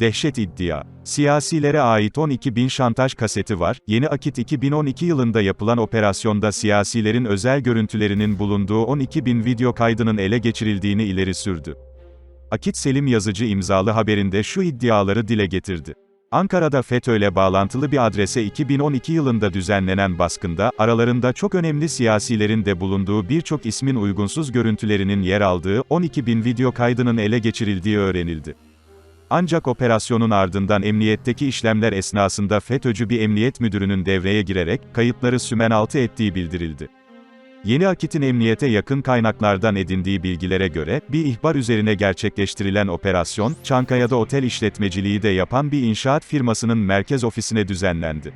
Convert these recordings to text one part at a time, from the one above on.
Dehşet iddia. Siyasilere ait 12 bin şantaj kaseti var. Yeni Akit 2012 yılında yapılan operasyonda siyasilerin özel görüntülerinin bulunduğu 12 bin video kaydının ele geçirildiğini ileri sürdü. Akit Selim Yazıcı imzalı haberinde şu iddiaları dile getirdi. Ankara'da FETÖ'yle bağlantılı bir adrese 2012 yılında düzenlenen baskında, aralarında çok önemli siyasilerin de bulunduğu birçok ismin uygunsuz görüntülerinin yer aldığı 12 bin video kaydının ele geçirildiği öğrenildi. Ancak operasyonun ardından emniyetteki işlemler esnasında FETÖ'cü bir emniyet müdürünün devreye girerek, kayıtları sümen altı ettiği bildirildi. Yeni Akit'in emniyete yakın kaynaklardan edindiği bilgilere göre, bir ihbar üzerine gerçekleştirilen operasyon, Çankaya'da otel işletmeciliği de yapan bir inşaat firmasının merkez ofisine düzenlendi.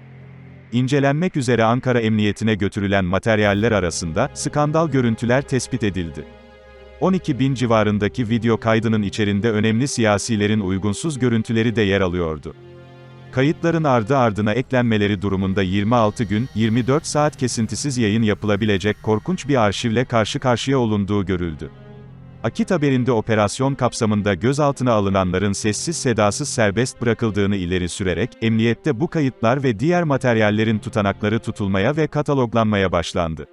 İncelenmek üzere Ankara Emniyetine götürülen materyaller arasında, skandal görüntüler tespit edildi. 12 bin civarındaki video kaydının içerinde önemli siyasilerin uygunsuz görüntüleri de yer alıyordu. Kayıtların ardı ardına eklenmeleri durumunda 26 gün, 24 saat kesintisiz yayın yapılabilecek korkunç bir arşivle karşı karşıya olunduğu görüldü. Akit haberinde operasyon kapsamında gözaltına alınanların sessiz sedasız serbest bırakıldığını ileri sürerek, emniyette bu kayıtlar ve diğer materyallerin tutanakları tutulmaya ve kataloglanmaya başlandı.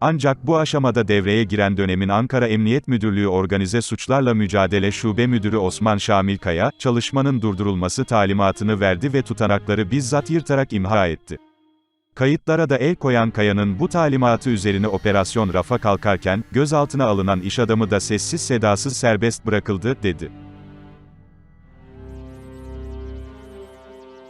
Ancak bu aşamada devreye giren dönemin Ankara Emniyet Müdürlüğü Organize Suçlarla Mücadele Şube Müdürü Osman Şamil Kaya, çalışmanın durdurulması talimatını verdi ve tutanakları bizzat yırtarak imha etti. Kayıtlara da el koyan Kaya'nın bu talimatı üzerine operasyon rafa kalkarken, gözaltına alınan iş adamı da sessiz sedasız serbest bırakıldı, dedi.